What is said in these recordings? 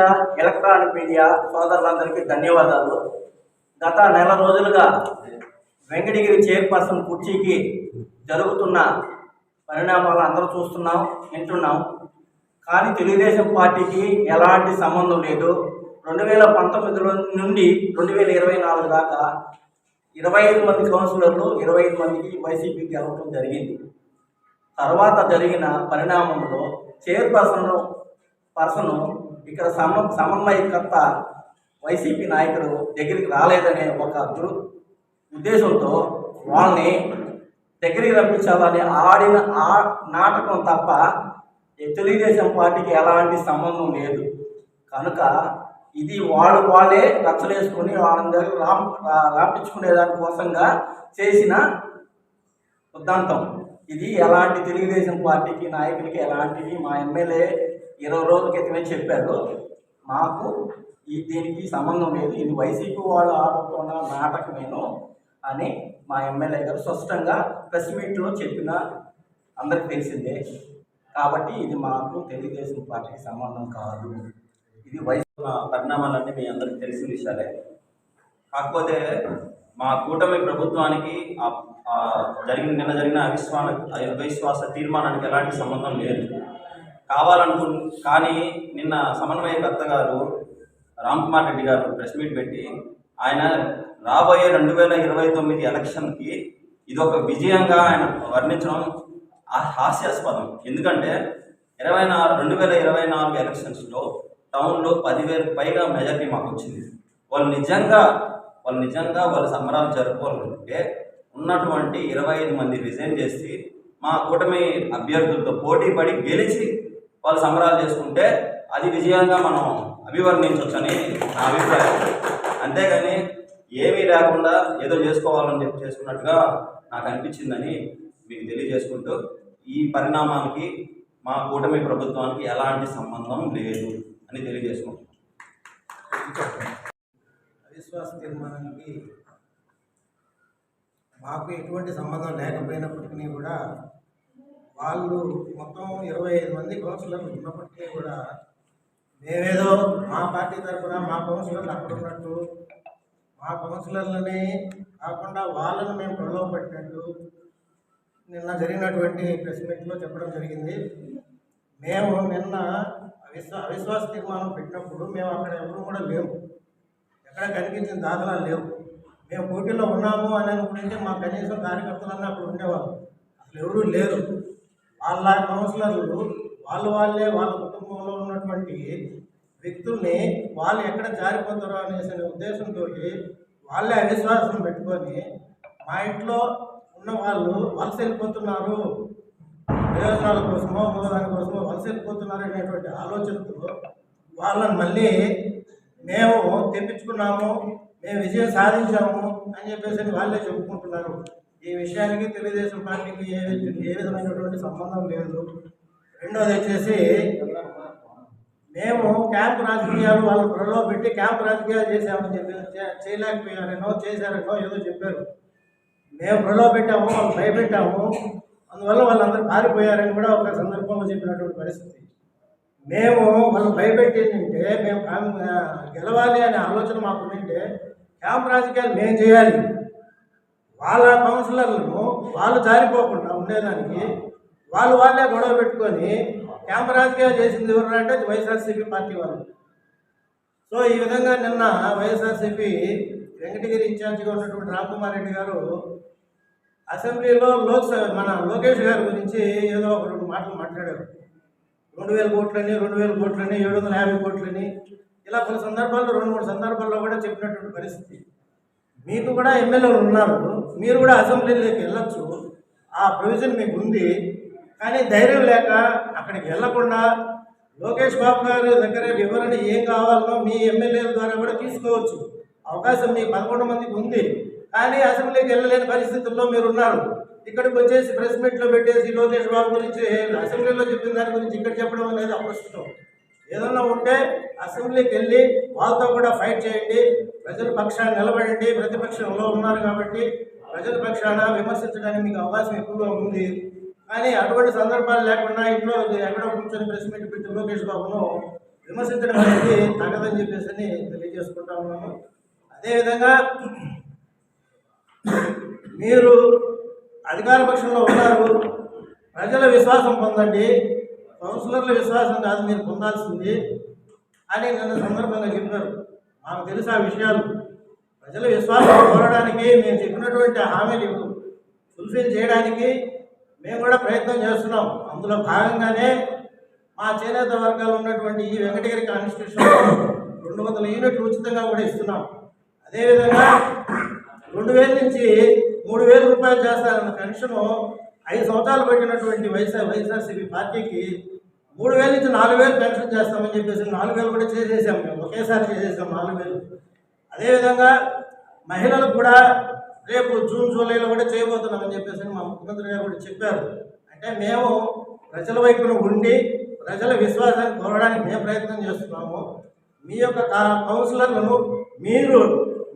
Media, electronic media సోదరులందరికీ ధన్యవాదాలు. గత నెల రోజులుగా వెంకటగిరి చైర్పర్సన్ కుర్చీకి జరుగుతున్న పరిణామాలు అందరూ చూస్తున్నాం వింటున్నాం. కానీ తెలుగుదేశం పార్టీకి ఎలాంటి సంబంధం లేదు. రెండు వేల పంతొమ్మిదిలో నుండి రెండు వేల ఇరవై నాలుగు దాకా ఇరవై ఐదు మంది కౌన్సిలర్లు ఇరవై ఐదు మందికి వైసీపీ గెలవడం జరిగింది. తర్వాత జరిగిన పరిణామంలో చైర్పర్సన్ పర్సన్ ఇక్కడ సమ సమన్వయకర్త వైసీపీ నాయకుడు దగ్గరికి రాలేదనే ఒక దురు ఉద్దేశంతో వాళ్ళని దగ్గరికి రప్పించాలని ఆడిన ఆ నాటకం తప్ప ఈ తెలుగుదేశం పార్టీకి ఎలాంటి సంబంధం లేదు. కనుక ఇది వాళ్ళు వాళ్ళే రచ్చలేసుకుని వాళ్ళ దగ్గర రామ్ రాపించుకునే దానికోసంగా చేసిన ఉద్దంతం. ఇది ఎలాంటి తెలుగుదేశం పార్టీకి నాయకులకి ఎలాంటివి మా ఎమ్మెల్యే ఇరవై రోజుల క్రితమే చెప్పారు. మాకు ఈ దీనికి సంబంధం లేదు. ఇది వైసీపీ వాళ్ళు ఆడుతున్న నాటకమేను అని మా ఎమ్మెల్యే గారు స్పష్టంగా ప్రెస్ మీట్లో చెప్పిన అందరికి తెలిసిందే. కాబట్టి ఇది మాకు తెలుగుదేశం పార్టీకి సంబంధం కాదు. ఇది వయసు పరిణామాలన్నీ మీ అందరికి తెలిసిన విషయాలే. కాకపోతే మా కూటమి ప్రభుత్వానికి జరిగిన నిన్న జరిగిన అవిశ్వాస అవిశ్వాస తీర్మానానికి ఎలాంటి సంబంధం లేదు. కావాలనుకు కానీ నిన్న సమన్వయకర్త గారు రామ్ కుమార్ రెడ్డి గారు ప్రెస్ మీట్ పెట్టి ఆయన రాబోయే రెండు వేల ఇరవై తొమ్మిది ఎలక్షన్కి ఇది ఒక విజయంగా ఆయన వర్ణించడం హాస్యాస్పదం. ఎందుకంటే ఇరవై నాలుగు రెండు వేల ఇరవై నాలుగు ఎలక్షన్స్లో టౌన్లో పదివేలకు పైగా మెజార్టీ మాకు వచ్చింది. వాళ్ళు నిజంగా వాళ్ళు నిజంగా వాళ్ళ సంబరాలు జరుపుకోవాలనుకుంటే ఉన్నటువంటి ఇరవై ఐదు మంది రిజైన్ చేసి మా కూటమి అభ్యర్థులతో పోటీ పడి గెలిచి వాళ్ళు సంబరాలు చేసుకుంటే అది విజయంగా మనం అభివర్ణించవచ్చని నా అభిప్రాయం. అంతేగాని ఏమీ లేకుండా ఏదో చేసుకోవాలని చెప్పి చేసుకున్నట్టుగా నాకు అనిపించిందని మీకు తెలియజేసుకుంటూ ఈ పరిణామానికి మా కూటమి ప్రభుత్వానికి ఎలాంటి సంబంధం లేదు అని తెలియజేసుకుంటాం అవిశ్వాస తీర్మానానికి మాకు ఎటువంటి సంబంధం లేకపోయినప్పటికీ కూడా వాళ్ళు మొత్తం ఇరవై ఐదు మంది కౌన్సిలర్లు ఉన్నప్పటికీ కూడా మేమేదో మా పార్టీ తరఫున మా కౌన్సిలర్లు అక్కడ ఉన్నట్టు మా కౌన్సిలర్లని కాకుండా వాళ్ళని మేము ప్రలోభపెట్టినట్టు నిన్న జరిగినటువంటి ప్రెస్ మీట్లో చెప్పడం జరిగింది. మేము నిన్న అవిశ్వా అవిశ్వాస తీర్మానం పెట్టినప్పుడు మేము అక్కడ ఎవరు కూడా లేము ఎక్కడ కనిపించిన దాఖలాలు లేవు. మేము పోటీలో ఉన్నాము అని అనుకుంటే మా కనీసం కార్యకర్తలన్నీ అక్కడ ఉండేవాళ్ళు. అసలు ఎవరూ లేరు. వాళ్ళ కౌన్సిలర్లు వాళ్ళు వాళ్ళే వాళ్ళ కుటుంబంలో ఉన్నటువంటి వ్యక్తుల్ని వాళ్ళు ఎక్కడ జారిపోతారో అనేసి ఉద్దేశంతో వాళ్ళే అవిశ్వాసం పెట్టుకొని మా ఇంట్లో ఉన్న వాళ్ళు వలస వెళ్ళిపోతున్నారు ప్రయోజనాల కోసమో మూలధన కోసమో వలస వెళ్ళిపోతున్నారు అనేటువంటి ఆలోచనతో వాళ్ళని మళ్ళీ మేము తెప్పించుకున్నాము మేము విజయం సాధించాము అని చెప్పేసి వాళ్ళే చెప్పుకుంటున్నారు. ఈ విషయానికి తెలుగుదేశం పార్టీకి ఏ ఏ విధమైనటువంటి సంబంధం లేదు. రెండోది వచ్చేసి మేము క్యాంప్ రాజకీయాలు వాళ్ళ త్వరలో పెట్టి క్యాంప్ రాజకీయాలు చేసామని చెప్పి చేయలేకపోయారేనో చేశారనో ఏదో చెప్పారు. మేము ప్రలో పెట్టాము వాళ్ళు భయపెట్టాము. అందువల్ల వాళ్ళందరూ పారిపోయారని కూడా ఒక సందర్భంలో చెప్పినటువంటి పరిస్థితి. మేము వాళ్ళు భయపెట్టిందంటే మేము గెలవాలి అనే ఆలోచన మాకు ఉంటే క్యాంప్ రాజకీయాలు మేము చేయాలి. వాళ్ళ కౌన్సిలర్లను వాళ్ళు జారిపోకుండా ఉండేదానికి వాళ్ళు వాళ్ళే గొడవ పెట్టుకొని క్యాంప్ రాజకీయాలు చేసింది ఎవరు అంటే వైఎస్ఆర్సీపీ పార్టీ వాళ్ళు. సో ఈ విధంగా నిన్న వైఎస్ఆర్సీపీ వెంకటగిరి ఇన్ఛార్జిగా ఉన్నటువంటి రామ్కుమార్ రెడ్డి గారు అసెంబ్లీలో లోక్సభ మన లోకేష్ గారి గురించి ఏదో ఒక రెండు మాటలు మాట్లాడారు. రెండు వేల కోట్లని రెండు వేల కోట్లని ఏడు వందల యాభై కోట్లని ఇలా కొన్ని సందర్భాల్లో రెండు మూడు సందర్భాల్లో కూడా చెప్పినటువంటి పరిస్థితి. మీకు కూడా ఎమ్మెల్యేలు ఉన్నారు. మీరు కూడా అసెంబ్లీలోకి వెళ్ళొచ్చు. ఆ ప్రొవిజన్ మీకు ఉంది. కానీ ధైర్యం లేక అక్కడికి వెళ్ళకుండా లోకేష్ బాబు గారి దగ్గర వివరణ ఏం కావాలనో మీ ఎమ్మెల్యేల ద్వారా కూడా తీసుకోవచ్చు. అవకాశం మీ పదకొండు మందికి ఉంది. కానీ అసెంబ్లీకి వెళ్ళలేని పరిస్థితుల్లో మీరు ఉన్నారు. ఇక్కడికి వచ్చేసి ప్రెస్ మీట్లో పెట్టేసి లోకేష్ బాబు గురించి అసెంబ్లీలో చెప్పిన దాని గురించి ఇక్కడ చెప్పడం అనేది అప్రస్తుతం ఏదన్నా ఉంటే అసెంబ్లీకి వెళ్ళి వాళ్ళతో కూడా ఫైట్ చేయండి. ప్రజల పక్షాన్ని నిలబడండి. ప్రతిపక్షంలో ఉన్నారు కాబట్టి ప్రజల పక్షాన విమర్శించడానికి మీకు అవకాశం ఎక్కువగా ఉంది. కానీ అటువంటి సందర్భాలు లేకుండా ఇంట్లో ఎక్కడో కూర్చొని ప్రెస్ మీట్ పెట్టి లోకేష్ బాబును విమర్శించడం అనేది తగదని చెప్పేసి అని తెలియజేసుకుంటా ఉన్నాము. అదేవిధంగా మీరు అధికార పక్షంలో ఉన్నారు. ప్రజల విశ్వాసం పొందండి. కౌన్సిలర్ల విశ్వాసం కాదు మీరు పొందాల్సింది అని నన్ను సందర్భంగా చెప్పారు. మాకు తెలుసు ఆ విషయాలు. ప్రజల విశ్వాసం కోరడానికి మేము చెప్పినటువంటి హామీలు ఫుల్ఫిల్ చేయడానికి మేము కూడా ప్రయత్నం చేస్తున్నాం. అందులో భాగంగానే మా చేనేత వర్గాలు ఉన్నటువంటి ఈ వెంకటగిరి కాన్స్టిట్యూషన్ రెండు వందల యూనిట్లు ఉచితంగా కూడా ఇస్తున్నాం. అదేవిధంగా రెండు వేల నుంచి మూడు వేల రూపాయలు చేస్తారన్న పెన్షను ఐదు సంవత్సరాలు పెట్టినటువంటి వైఎస్ఆర్ వైఎస్ఆర్సీపీ పార్టీకి మూడు వేల నుంచి నాలుగు వేలు పెన్షన్ చేస్తామని చెప్పేసి నాలుగు వేలు కూడా చేసేసాం మేము. ఒకేసారి చేసేసాం నాలుగు వేలు. అదేవిధంగా మహిళలకు కూడా రేపు జూన్ జూలైలో కూడా చేయబోతున్నామని చెప్పేసి మా ముఖ్యమంత్రి గారు కూడా చెప్పారు. అంటే మేము ప్రజల వైపున ఉండి ప్రజల విశ్వాసాన్ని కోరడానికి మేము ప్రయత్నం చేస్తున్నాము. మీ యొక్క కౌన్సిలర్లను మీరు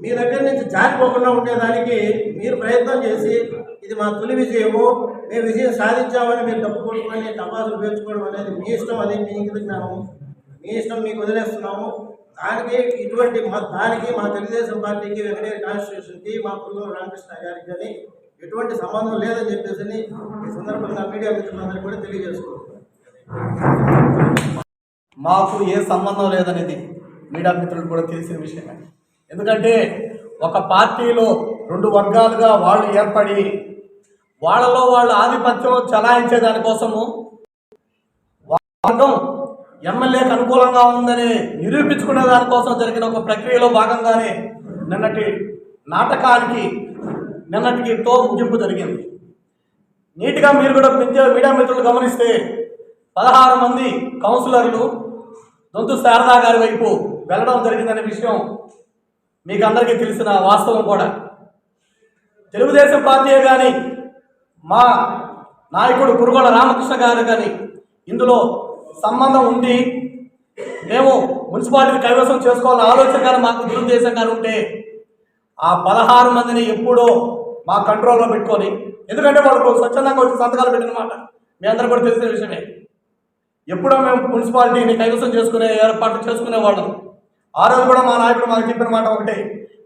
మీ దగ్గర నుంచి జారిపోకుండా ఉండేదానికి మీరు ప్రయత్నం చేసి ఇది మా తొలి విజయము మేము విజయం సాధించామని మీరు డబ్బు కొట్టుకొని టపాసులు పేర్చుకోవడం అనేది మీ ఇష్టం అది మీ ఇంటి జ్ఞానము మీ ఇష్టం మీకు వదిలేస్తున్నాము. దానికి ఇటువంటి మా దానికి మా తెలుగుదేశం పార్టీకి వెంకటేశ్వర కాన్స్టిట్యూషన్కి మా పుల్లూరు రామకృష్ణ గారికి కానీ ఎటువంటి సంబంధం లేదని చెప్పేసి ఈ సందర్భంగా మీడియా మిత్రులందరూ కూడా తెలియజేసుకుంటున్నాను మాకు ఏ సంబంధం లేదనేది మీడియా మిత్రులు కూడా తెలిసిన విషయమే. ఎందుకంటే ఒక పార్టీలో రెండు వర్గాలుగా వాళ్ళు ఏర్పడి వాళ్ళలో వాళ్ళు ఆధిపత్యం చలాయించే దానికోసము వర్గం ఎమ్మెల్యేకి అనుకూలంగా ఉందని నిరూపించుకునే దానికోసం జరిగిన ఒక ప్రక్రియలో భాగంగానే నిన్నటి నాటకానికి నిన్నటికి తో ముగింపు జరిగింది. నీట్గా మీరు కూడా మిత్య- మీడియా మిత్రులు గమనిస్తే పదహారు మంది కౌన్సిలర్లు దొంతు శారదా గారి వైపు వెళ్ళడం జరిగిందనే విషయం మీకు అందరికీ తెలిసిన వాస్తవం కూడా. తెలుగుదేశం పార్టీయే కానీ మా నాయకుడు కురుగోళ రామకృష్ణ గారు కానీ ఇందులో సంబంధం ఉండి మేము మున్సిపాలిటీని కైవసం చేసుకోవాలని ఆలోచన కానీ మాకు దురుద్దేశం కానీ ఉంటే ఆ పదహారు మందిని ఎప్పుడో మా కంట్రోల్లో పెట్టుకొని ఎందుకంటే వాళ్ళు స్వచ్ఛందంగా వచ్చి సంతకాలు పెట్టినమాట. మీ అందరూ కూడా తెలిసిన విషయమే. ఎప్పుడో మేము మున్సిపాలిటీని కైవసం చేసుకునే ఏర్పాట్లు చేసుకునేవాళ్ళం ఆ రోజు కూడా మా నాయకుడు మాకు చెప్పిన మాట ఒకటే.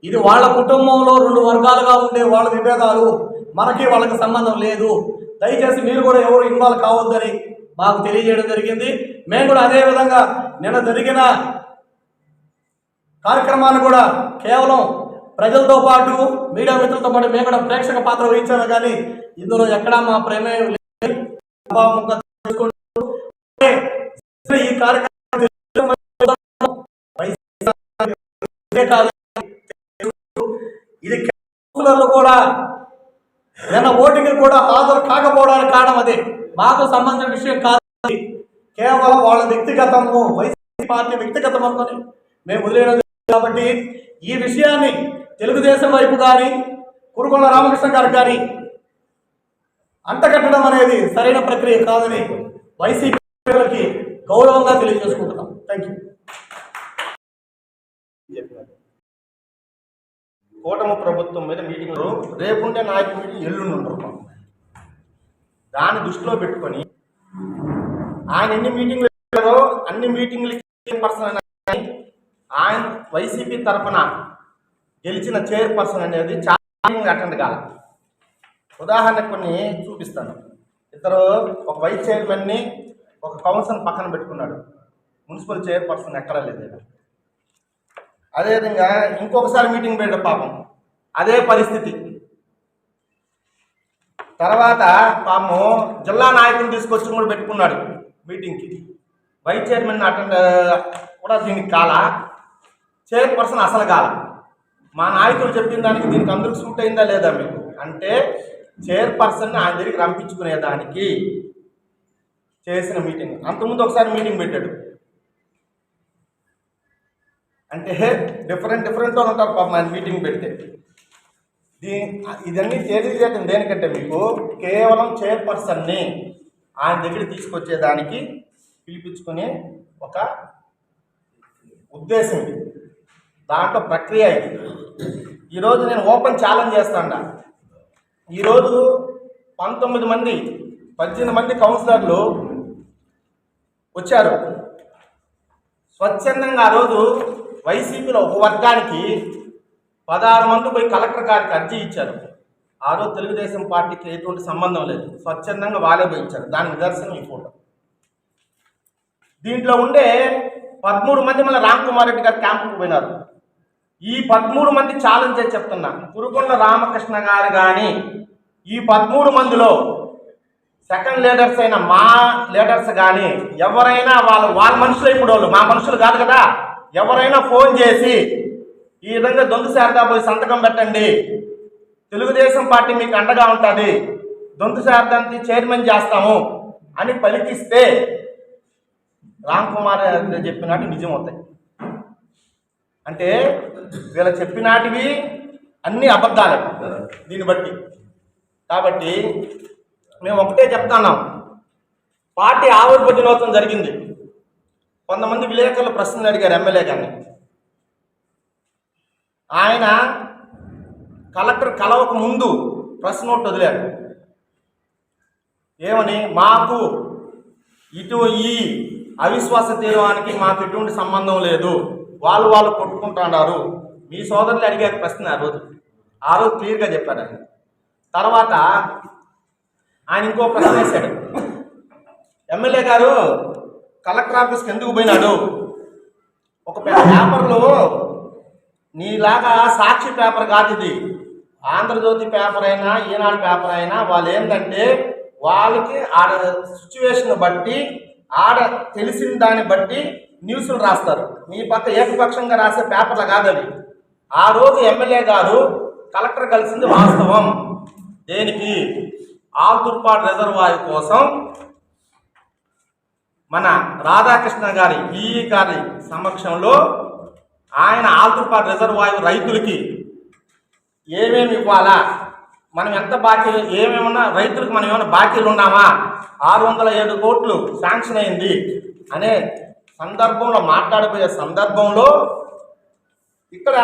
ఇది వాళ్ళ కుటుంబంలో రెండు వర్గాలుగా ఉండే వాళ్ళ విభేదాలు మనకి వాళ్ళకి సంబంధం లేదు. దయచేసి మీరు కూడా ఎవరు ఇన్వాల్వ్ కావద్దని మాకు తెలియజేయడం జరిగింది. మేము కూడా అదే విధంగా నిన్న జరిగిన కార్యక్రమాన్ని కూడా కేవలం ప్రజలతో పాటు మీడియా మిత్రులతో పాటు మేము కూడా ప్రేక్షక పాత్ర వహించాము కానీ ఇందులో ఎక్కడా మా ప్రమేయం లేదు. ఈ కార్యక్రమం ఇదే కాదు ఇది కౌన్సిలర్లు కూడా నిన్న ఓటింగ్ కూడా హాజరు కాకపోవడానికి కారణం అదే మాకు సంబంధించిన విషయం కాదు. కేవలం వాళ్ళ వ్యక్తిగతము వైసీపీ పార్టీ వ్యక్తిగతం అనుకొని మేము వదిలేయడం కాబట్టి ఈ విషయాన్ని తెలుగుదేశం వైపు కానీ కురుకొండ రామకృష్ణ గారు కానీ అంటగట్టడం అనేది సరైన ప్రక్రియ కాదని వైసీపీకి గౌరవంగా తెలియజేసుకుంటున్నాం. థ్యాంక్ యూ కూటమి ప్రభుత్వం మీద మీటింగ్ రేపుండే నాయకు మీటింగ్ ఎల్లుండి ఉండరు దాన్ని దృష్టిలో పెట్టుకొని ఆయన ఎన్ని మీటింగ్లు పెట్టారో అన్ని మీటింగ్లకి పర్సన్ ఆయన వైసీపీ తరఫున గెలిచిన చైర్పర్సన్ అనేది చాలా అటెండ్ కాల. ఉదాహరణకు కొన్ని చూపిస్తాను. ఇద్దరు ఒక వైస్ చైర్మన్ని ఒక కౌన్సిల్ పక్కన పెట్టుకున్నాడు. మున్సిపల్ చైర్పర్సన్ ఎక్కడా లేదు అదేవిధంగా ఇంకొకసారి మీటింగ్ పెట్టాడు పాపం. అదే పరిస్థితి. తర్వాత పాము జిల్లా నాయకుని తీసుకొచ్చి కూడా పెట్టుకున్నాడు మీటింగ్కి. వైస్ చైర్మన్ అటెండ్ కూడా దీనికి కాల. చైర్పర్సన్ అసలు కాల. మా నాయకులు చెప్పిన దానికి దీనికి అందరికి సూట్ అయిందా లేదా మీకు? అంటే చైర్పర్సన్ ఆయన దగ్గరికి రంపించుకునేదానికి చేసిన మీటింగ్. అంతకుముందు ఒకసారి మీటింగ్ పెట్టాడు. అంటే డిఫరెంట్ డిఫరెంట్ ఉంటారు పాపం ఆయన మీటింగ్ పెడితే. దీ ఇదన్నీ తెలియజేయటం దేనికంటే మీకు కేవలం చైర్పర్సన్ని ఆయన దగ్గర తీసుకొచ్చేదానికి పిలిపించుకునే ఒక ఉద్దేశం ఇది. దాంట్లో ప్రక్రియ ఇది. ఈరోజు నేను ఓపెన్ ఛాలెంజ్ చేస్తాను ఈరోజు పంతొమ్మిది మంది పద్దెనిమిది మంది కౌన్సిలర్లు వచ్చారు. స్వచ్ఛందంగా ఆ రోజు వైసీపీలో ఒక వర్గానికి పదహారు మంది పోయి కలెక్టర్ గారికి అర్జీ ఇచ్చారు. ఆ రోజు తెలుగుదేశం పార్టీకి ఎటువంటి సంబంధం లేదు. స్వచ్ఛందంగా వాళ్ళే పోయి ఇచ్చారు. దాని నిదర్శనం ఈ ఫోటో. దీంట్లో ఉండే పదమూడు మంది మళ్ళీ రామ్ కుమార్ రెడ్డి గారు క్యాంపుకు పోయినారు. ఈ పదమూడు మంది ఛాలెంజ్ చేసి చెప్తున్నా. కురుకొండ రామకృష్ణ గారు కానీ ఈ పదమూడు మందిలో సెకండ్ లీడర్స్ అయిన మా లీడర్స్ కానీ ఎవరైనా వాళ్ళ వాళ్ళ మనుషులు ఇప్పుడు వాళ్ళు. మా మనుషులు కాదు కదా. ఎవరైనా ఫోన్ చేసి ఈ విధంగా దొంగ శారదా పోయి సంతకం పెట్టండి. తెలుగుదేశం పార్టీ మీకు అండగా ఉంటుంది. దొంతు శారదానికి చైర్మన్ చేస్తాము అని పలికిస్తే రామ్ కుమార్ చెప్పినట్టు నిజం అవుతాయి. అంటే వీళ్ళ చెప్పినాటివి అన్ని అబద్ధాలే దీన్ని బట్టి. కాబట్టి మేము ఒకటే చెప్తున్నాం పార్టీ ఆవిర్భ దినోత్సవం జరిగింది. కొంతమంది విలేకరులు ప్రశ్నలు అడిగారు ఎమ్మెల్యే గారిని. ఆయన కలెక్టర్ కలవక ముందు ప్రెస్ నోట్ వదిలారు ఏమని? మాకు ఇటు ఈ అవిశ్వాస తీర్మానానికి మాకు ఎటువంటి సంబంధం లేదు. వాళ్ళు వాళ్ళు కొట్టుకుంటున్నారు. మీ సోదరులు అడిగారు ప్రశ్న ఆ రోజు. ఆ రోజు క్లియర్గా చెప్పారు ఆయన. తర్వాత ఆయన ఇంకో ప్రశ్న వేశాడు. ఎమ్మెల్యే గారు కలెక్టర్ ఆఫీస్కి ఎందుకు పోయినాడు? ఒక పెద్ద పేపర్లో నీలాగా సాక్షి పేపర్ కాదు ఇది. ఆంధ్రజ్యోతి పేపర్ అయినా ఈనాడు పేపర్ అయినా వాళ్ళు ఏంటంటే వాళ్ళకి ఆడ సిచ్యువేషన్ బట్టి ఆడ తెలిసిన దాన్ని బట్టి న్యూస్లు రాస్తారు. మీ పక్క ఏకపక్షంగా రాసే పేపర్లు కాదవి ఆ రోజు ఎమ్మెల్యే గారు కలెక్టర్ కలిసింది వాస్తవం. దేనికి? ఆల్తుర్పాడు రిజర్వాయర్ కోసం మన రాధాకృష్ణ గారి ఈ గారి సమక్షంలో ఆయన ఆల్తుర్పాడు రిజర్వాయర్ రైతులకి ఏమేమి ఇవ్వాలా? మనం ఎంత బాకీ ఏమేమన్నా రైతులకు మనం ఏమైనా బాకీలు ఉన్నామా? ఆరు వందల ఏడు కోట్లు శాంక్షన్ అయింది అనే సందర్భంలో మాట్లాడబోయే సందర్భంలో ఇక్కడ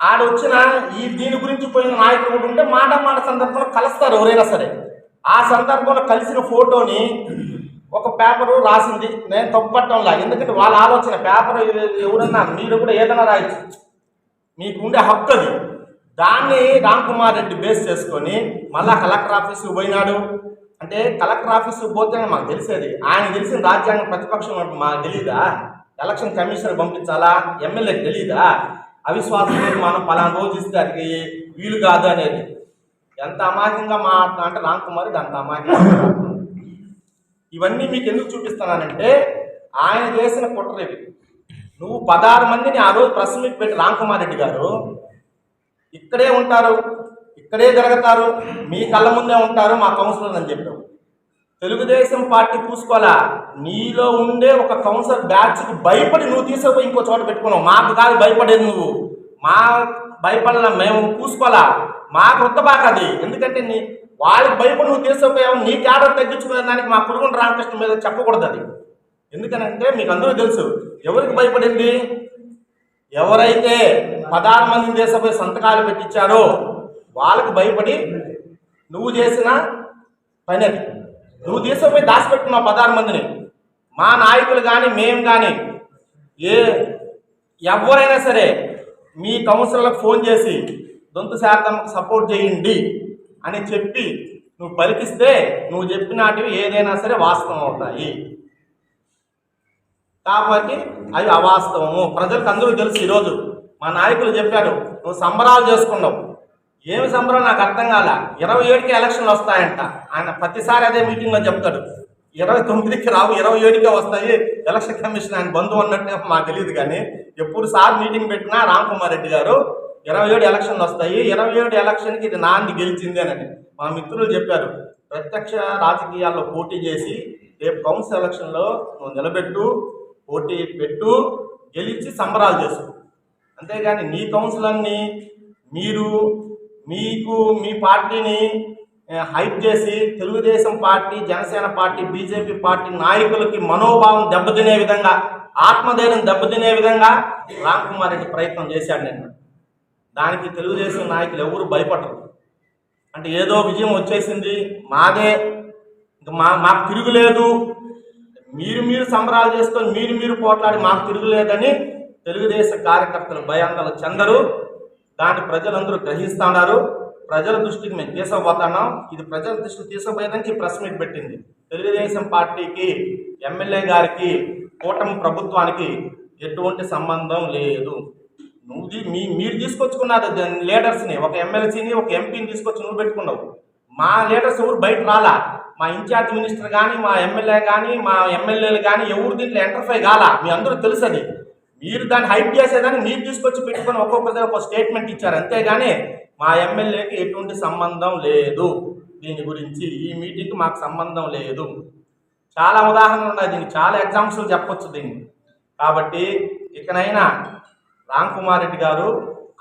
ఆడ వచ్చిన ఈ దీని గురించి పోయిన నాయకుడు కూడా ఉంటే మాట మాట సందర్భంలో కలుస్తారు ఎవరైనా సరే. ఆ సందర్భంలో కలిసిన ఫోటోని ఒక పేపరు రాసింది. నేను తప్పుపట్టంలా. ఎందుకంటే వాళ్ళ ఆలోచన పేపర్ ఎవరన్నా మీరు కూడా ఏదైనా రాయొచ్చు. మీకు ఉండే హక్కు అది. దాన్ని రామ్ కుమార్ రెడ్డి బేస్ చేసుకొని మళ్ళా కలెక్టర్ ఆఫీస్కి పోయినాడు. అంటే కలెక్టర్ ఆఫీస్కి పోతేనే మాకు తెలిసేది. ఆయన తెలిసిన రాజ్యాంగ ప్రతిపక్షం మాకు తెలియదా ఎలక్షన్ కమిషన్ పంపించాలా? ఎమ్మెల్యేకి తెలియదా అవిశ్వాస తీర్మానం పలానా రోజు ఇస్తే అది వీలు కాదు అనేది. ఎంత అమాయకంగా మా అంటే రామ్ కుమార్ అంత అమాయకంగా ఇవన్నీ మీకు ఎందుకు చూపిస్తున్నానంటే ఆయన చేసిన కుట్రవి నువ్వు పదహారు మందిని ఆ రోజు ప్రెస్ మీట్ పెట్టి రామ్ రెడ్డి గారు ఇక్కడే ఉంటారు ఇక్కడే జరుగుతారు మీ కళ్ళ ముందే ఉంటారు మా కౌన్సిలర్ అని చెప్పావు తెలుగుదేశం పార్టీ పూసుకోవాలా నీలో ఉండే ఒక కౌన్సిలర్ బ్యాచ్కి భయపడి నువ్వు తీసుకుపోయి ఇంకో చోట పెట్టుకున్నావు. మాకు కాదు భయపడేది నువ్వు. మా భయపడాల మేము పూసుకోవాలా మాకు వృత్తబాక అది ఎందుకంటే నీ వాళ్ళకి భయపడి నువ్వు తీసుకుపోయావు నీ క్యాడర్ తగ్గించుకునే దానికి మా కురుగుండ రామకృష్ణ మీద చెప్పకూడదు అది ఎందుకనంటే మీకు అందరూ తెలుసు ఎవరికి భయపడింది ఎవరైతే పదహారు మందిని దేశపై సంతకాలు పెట్టించారో వాళ్ళకి భయపడి నువ్వు చేసిన పని అది. నువ్వు దేశంపై దాచిపెట్టున్నావు పదహారు మందిని. మా నాయకులు కానీ మేము కానీ ఏ ఎవరైనా సరే మీ కౌన్సిలర్లకు ఫోన్ చేసి దొంతు శారదమ్మకు సపోర్ట్ చేయండి. అని చెప్పి నువ్వు పలికిస్తే నువ్వు చెప్పినాటివి ఏదైనా సరే వాస్తవం అవుతాయి. కాబట్టి అవి అవాస్తవము. ప్రజలకు అందరూ తెలుసు ఈరోజు మా నాయకులు చెప్పారు నువ్వు సంబరాలు చేసుకున్నావు. ఏమి సంబరం? నాకు అర్థం కాల. ఇరవై ఏడుకి ఎలక్షన్లు వస్తాయంట. ఆయన ప్రతిసారి అదే మీటింగ్లో చెప్తాడు ఇరవై తొమ్మిదికి రావు ఇరవై ఏడుకే వస్తాయి. ఎలక్షన్ కమిషన్ ఆయన బంధువు అన్నట్టు మాకు తెలియదు కానీ ఎప్పుడు సార్ మీటింగ్ పెట్టినా రామ్ కుమార్ రెడ్డి గారు ఇరవై ఏడు ఎలక్షన్లు వస్తాయి. ఇరవై ఏడు ఎలక్షన్కి ఇది నాంది గెలిచింది అని మా మిత్రులు చెప్పారు. ప్రత్యక్ష రాజకీయాల్లో పోటీ చేసి రేపు కౌన్సిల్ ఎలక్షన్లో నువ్వు నిలబెట్టు పోటీ పెట్టు గెలిచి సంబరాలు చేసుకో అంతేగాని నీ కౌన్సిలర్ని మీరు మీకు మీ పార్టీని హైప్ చేసి Telugu Desam party Janasena party BJP party నాయకులకి మనోభావం దెబ్బతినే విధంగా ఆత్మధైర్యం దెబ్బతినే విధంగా రామ్ కుమార్ రెడ్డి ప్రయత్నం చేశాడు నేను దానికి తెలుగుదేశం నాయకులు ఎవరు భయపడరు. అంటే ఏదో విజయం వచ్చేసింది మాదే ఇంక మా మాకు తిరుగులేదు. మీరు మీరు సంబరాలు చేసుకొని మీరు మీరు పోట్లాడి మాకు తిరుగులేదని తెలుగుదేశం కార్యకర్తలు భయాందోళన చెందరు. దాన్ని ప్రజలందరూ గ్రహిస్తున్నారు ప్రజల దృష్టికి మేము తీసుకుపోతున్నాం. ఇది ప్రజల దృష్టికి తీసుకుపోయేదానికి ప్రెస్ మీట్ పెట్టింది. తెలుగుదేశం పార్టీకి ఎమ్మెల్యే గారికి కూటమి ప్రభుత్వానికి ఎటువంటి సంబంధం లేదు. నువ్వు మీ మీరు తీసుకొచ్చుకున్నారు లీడర్స్ని ఒక ఎమ్మెల్సీని ఒక ఎంపీని తీసుకొచ్చి నువ్వు పెట్టుకున్నావు. మా లీడర్స్ ఎవరు బయట రాలా? మా ఇన్ఛార్జ్ మినిస్టర్ కానీ మా ఎమ్మెల్యే కానీ మా ఎమ్మెల్యేలు కానీ ఎవరు దీంట్లో ఎంటర్ఫై కాలా? మీ అందరూ తెలుసు అది మీరు దాన్ని హైప్ చేసేదాన్ని మీరు తీసుకొచ్చి పెట్టుకొని ఒక్కొక్కరి ఒక స్టేట్మెంట్ ఇచ్చారు. అంతేగాని మా ఎమ్మెల్యేకి ఎటువంటి సంబంధం లేదు. దీని గురించి ఈ మీటింగ్కి మాకు సంబంధం లేదు. చాలా ఉదాహరణలు ఉన్నాయి దీనికి. చాలా ఎగ్జాంపుల్స్ చెప్పొచ్చు దీన్ని కాబట్టి ఇకనైనా రామ్ కుమార్ రెడ్డి గారు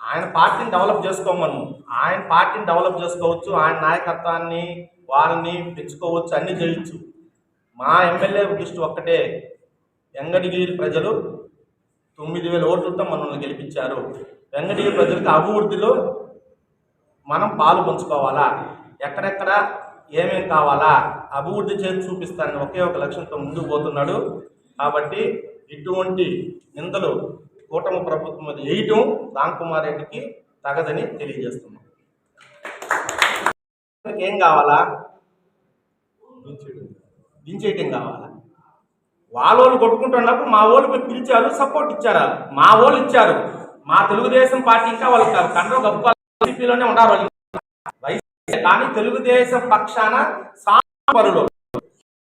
ఆయన పార్టీని డెవలప్ చేసుకోమను. ఆయన పార్టీని డెవలప్ చేసుకోవచ్చు ఆయన నాయకత్వాన్ని వారిని పెంచుకోవచ్చు అన్నీ చేయొచ్చు. మా ఎమ్మెల్యే దృష్టి ఒక్కటే వెంగటగిరి ప్రజలు తొమ్మిది వేల ఓట్లతో మనల్ని గెలిపించారు. వెంగటగిరి ప్రజలకు అభివృద్ధిలో మనం పాలు పంచుకోవాలా? ఎక్కడెక్కడ ఏమేం కావాలా? అభివృద్ధి చేసి చూపిస్తానని ఒకే ఒక లక్ష్యంతో ముందుకు పోతున్నాడు. కాబట్టి ఇటువంటి నిందలు కూటమి ప్రభుత్వం మీద వేయటం రామ్ కుమార్ రెడ్డికి తగదని తెలియజేస్తున్నాం. ఏం కావాలా? దించేయటం. కావాలా? వాళ్ళ వాళ్ళు కొట్టుకుంటున్నప్పుడు మా వాళ్ళు పిలిచారు సపోర్ట్ ఇచ్చారు. మా వాళ్ళు ఇచ్చారు. మా తెలుగుదేశం పార్టీ ఇంకా వాళ్ళు కండ్రో గొప్పలోనే ఉన్నారు వాళ్ళు. వైసీపీ కానీ తెలుగుదేశం పక్షాన సాపరులు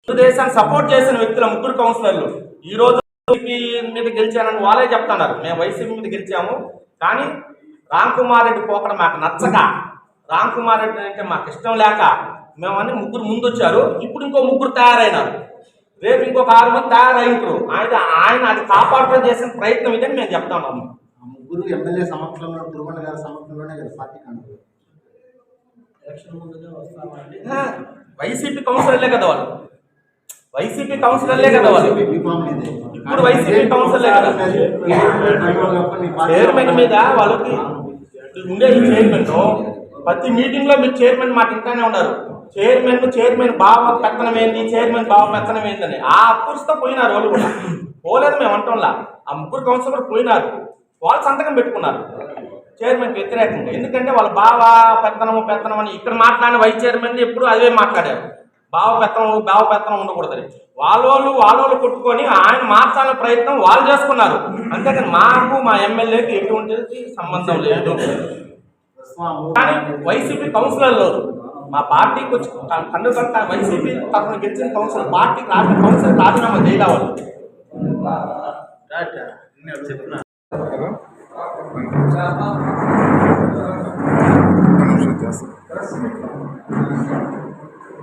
తెలుగుదేశాన్ని సపోర్ట్ చేసిన వ్యక్తుల ముగ్గురు కౌన్సిలర్లు. ఈ రోజు మీద గెలిచానని వాళ్ళే చెప్తున్నారు. మేము వైసీపీ మీద గెలిచాము. కానీ రామ్ కుమార్ రెడ్డి పోకడం మాకు నచ్చక రామ్ కుమార్ రెడ్డి అంటే మాకు ఇష్టం లేక మేమని ముగ్గురు ముందు వచ్చారు ఇప్పుడు ఇంకో ముగ్గురు తయారైనారు. రేపు ఇంకొక ఆరు మంది తయారైంటారు ఆయన ఆయన అది కాపాడడం చేసిన ప్రయత్నం ఇదని మేము చెప్తా ఉన్నాము. ఆ ముగ్గురు ఎమ్మెల్యే సమక్షంలో గురుమణ గారి సమక్షంలోనే కదా పార్టీ వైసీపీ కౌన్సిలర్లే కదా వాళ్ళు. వైసీపీ కౌన్సిలర్లే కదా వాళ్ళు. ఇప్పుడు వైసీపీ కౌన్సిలర్లే కదా. చైర్మన్ మీద వాళ్ళకి ఉండే చైర్మన్ ప్రతి మీటింగ్లో మీరు చైర్మన్ మాట ఇంటానే ఉన్నారు. చైర్మన్ చైర్మన్ బావ పెత్తనం ఏంది? చైర్మన్ బావ పెత్తనం ఏందని. ఆ అక్కురుతో పోయినారు వాళ్ళు కూడా. పోలేదు మేము అంటంలా. ఆ ముగ్గురు కౌన్సిలర్ పోయినారు. వాళ్ళు సంతకం పెట్టుకున్నారు. చైర్మన్కి వ్యతిరేకంగా. ఎందుకంటే వాళ్ళ బావ పెత్తనము పెత్తనం అని ఇక్కడ మాట్లాడిన వైస్ చైర్మన్ ఎప్పుడు అదే మాట్లాడారు. బావ పెత్తనం బావ పెత్తనం ఉండకూడదని వాళ్ళ వాళ్ళు వాళ్ళ వాళ్ళు కొట్టుకొని ఆయన మార్చాలనే ప్రయత్నం వాళ్ళు చేసుకున్నారు. అంతేకాని మాకు మా ఎమ్మెల్యేకి ఎటువంటి సంబంధం లేదు. కానీ వైసీపీ కౌన్సిలర్లు మా పార్టీకి వచ్చి కన్ను కంట వైసీపీ తరఫున గెలిచిన కౌన్సిలర్ పార్టీకి రాసిన కౌన్సిలర్ రాజీనామా చేయలేవాలి Vamos,